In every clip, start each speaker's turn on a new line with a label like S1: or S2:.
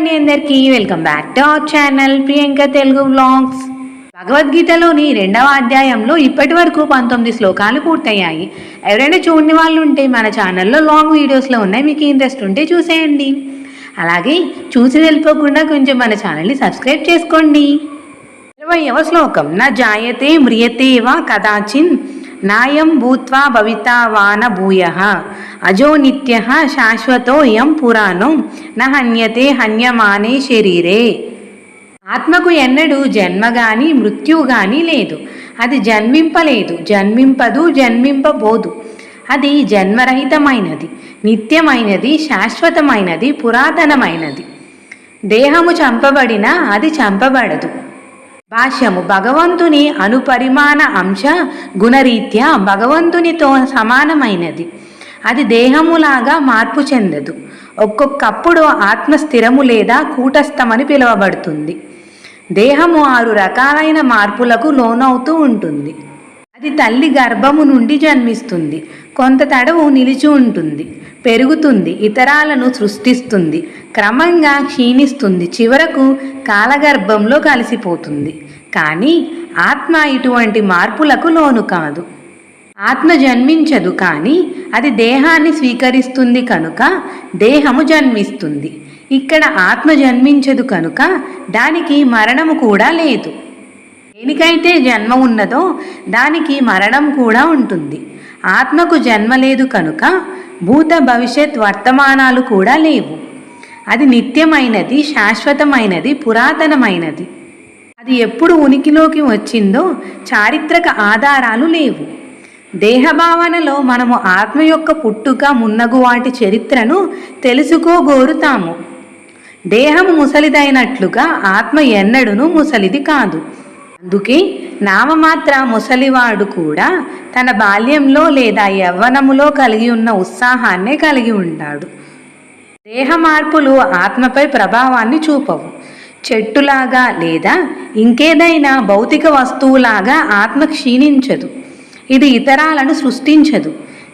S1: అండి అందరికీ. Welcome back to our channel Priyanka Telugu vlogs భగవద్గీతలోని రెండవ అధ్యాయంలో ఇప్పటి వరకు పంతొమ్మిది శ్లోకాలు పూర్తయ్యాయి. ఎవరైనా చూడని వాళ్ళు ఉంటే మన ఛానల్లో లాంగ్ వీడియోస్లో ఉన్నాయి. మీకు ఇంట్రెస్ట్ ఉంటే చూసేయండి. అలాగే చూసి వెళ్ళిపోకుండా కొంచెం మన ఛానల్ని సబ్స్క్రైబ్ చేసుకోండి. ఇరవయవ శ్లోకం. నా జాయతే మ్రియతే వా కదాచిన్ నాయం భూత్వా భవితా వాన భూయ. అజో నిత్య శాశ్వతో పురాణం. పురాణో హన్యమానే శరీరే. ఆత్మకు ఎన్నడూ జన్మ గాని మృత్యువు గాని లేదు. అది జన్మింపలేదు జన్మింపదు జన్మింపబోదు. అది జన్మరహితమైనది నిత్యమైనది శాశ్వతమైనది పురాతనమైనది. దేహము చంపబడినా అది చంపబడదు. భాష్యము భగవంతుని అనుపరిమాణ అంశ గుణరీత్యా భగవంతునితో సమానమైనది. అది దేహములాగా మార్పు చెందదు. ఒక్కొక్కప్పుడు ఆత్మ స్థిరము లేదా కూటస్థమని పిలువబడుతుంది. దేహము ఆరు రకాలైన మార్పులకు లోనవుతూ ఉంటుంది. అది తల్లి గర్భము నుండి జన్మిస్తుంది. కొంత తడవు నిలిచి ఉంటుంది. పెరుగుతుంది ఇతరాలను సృష్టిస్తుంది. క్రమంగా క్షీణిస్తుంది. చివరకు కాలగర్భంలో కలిసిపోతుంది. కానీ ఆత్మ ఇటువంటి మార్పులకు లోను కాదు. ఆత్మ జన్మించదు కానీ అది దేహాన్ని స్వీకరిస్తుంది కనుక దేహము జన్మిస్తుంది. ఇక్కడ ఆత్మ జన్మించదు కనుక దానికి మరణము కూడా లేదు. దేనికైతే జన్మ ఉన్నదో దానికి మరణం కూడా ఉంటుంది. ఆత్మకు జన్మ లేదు కనుక భూత భవిష్యత్ వర్తమానాలు కూడా లేవు. అది నిత్యమైనది శాశ్వతమైనది పురాతనమైనది. అది ఎప్పుడు ఉనికిలోకి వచ్చిందో చారిత్రక ఆధారాలు లేవు. దేహభావనలో మనము ఆత్మ యొక్క పుట్టుక మున్నగు వాటి చరిత్రను తెలుసుకోగోరుతాము. దేహము ముసలిదైనట్లుగా ఆత్మ ఎన్నడును ముసలిది కాదు. అందుకే నామమాత్ర ముసలివాడు కూడా తన బాల్యంలో లేదా యవ్వనములో కలిగి ఉన్న ఉత్సాహాన్నే కలిగి ఉంటాడు. దేహ మార్పులు ఆత్మపై ప్రభావాన్ని చూపవు. చెట్టులాగా లేదా ఇంకేదైనా భౌతిక వస్తువులాగా ఆత్మ క్షీణించదు. ఇది ఇతరాలను సృష్టించదు.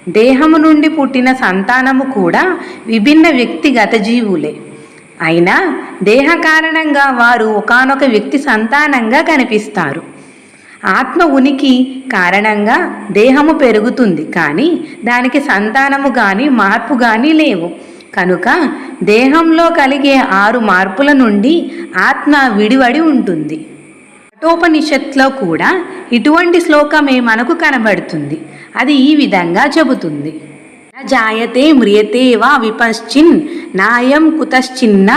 S1: దేహము నుండి పుట్టిన సంతానము కూడా విభిన్న వ్యక్తిగత జీవులే. అయినా దేహ కారణంగా వారు ఒకానొక వ్యక్తి సంతానంగా కనిపిస్తారు. ఆత్మ ఉనికి కారణంగా దేహము పెరుగుతుంది కానీ దానికి సంతానము కానీ మార్పు కానీ లేవు. కనుక దేహంలో కలిగే ఆరు మార్పుల నుండి ఆత్మ విడివడి ఉంటుంది. కఠోపనిషత్లో కూడా ఇటువంటి శ్లోకమే మనకు కనబడుతుంది. అది ఈ విధంగా చెబుతుంది. జాయతే మ్రియతే వా విపశ్చిన్ నాయం కుతశ్చిన్న